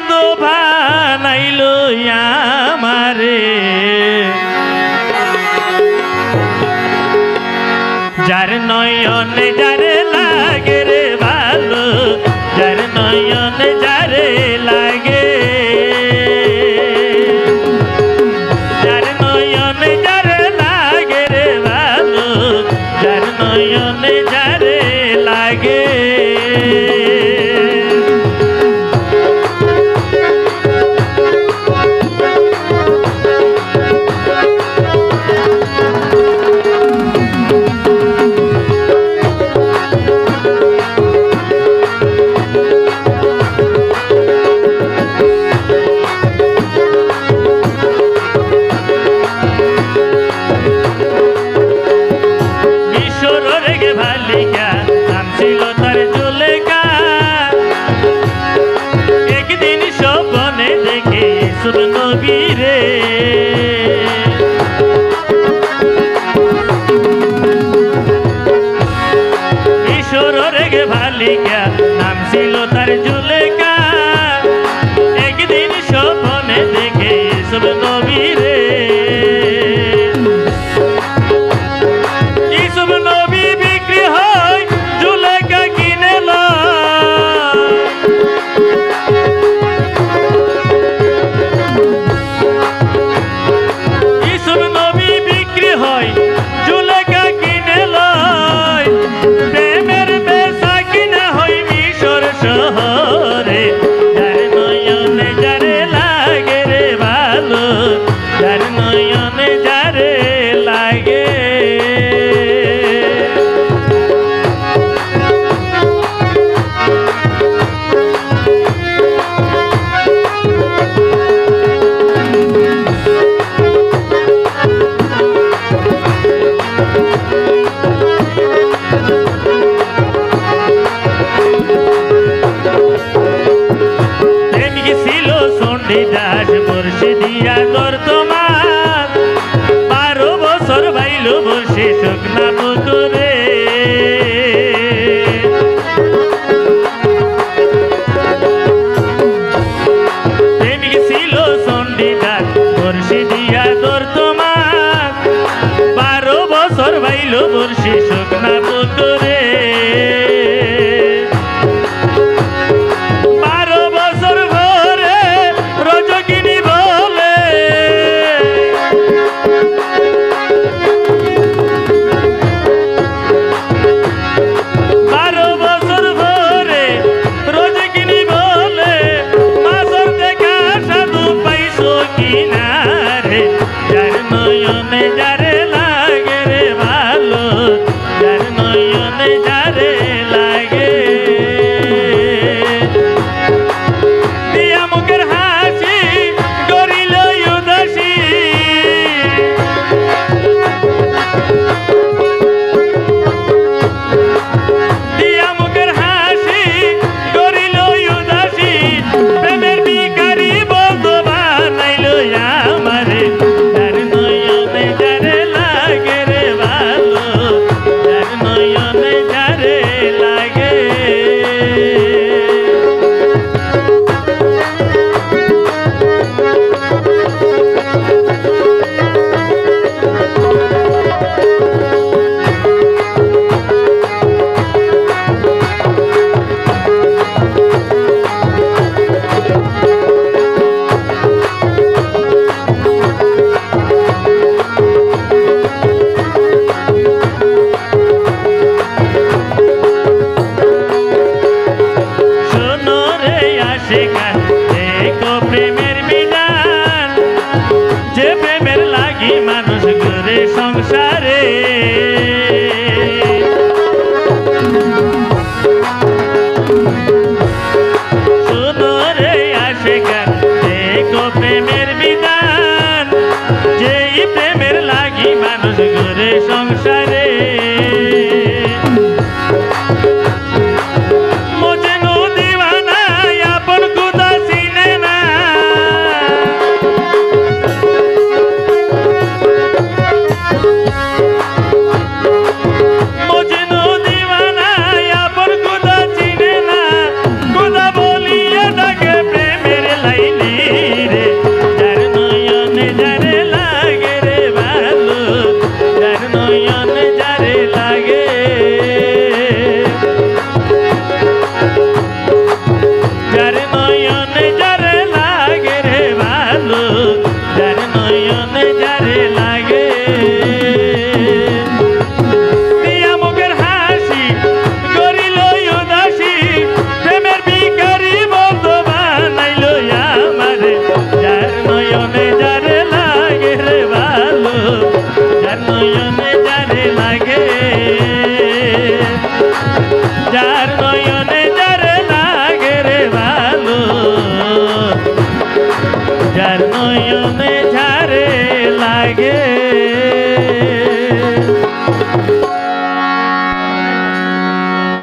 বন্ধ বানাইল আমারে। যার নয়ন যার சொல்லிய তোর তোমার বারো বছর ভাইল বসে শুকনা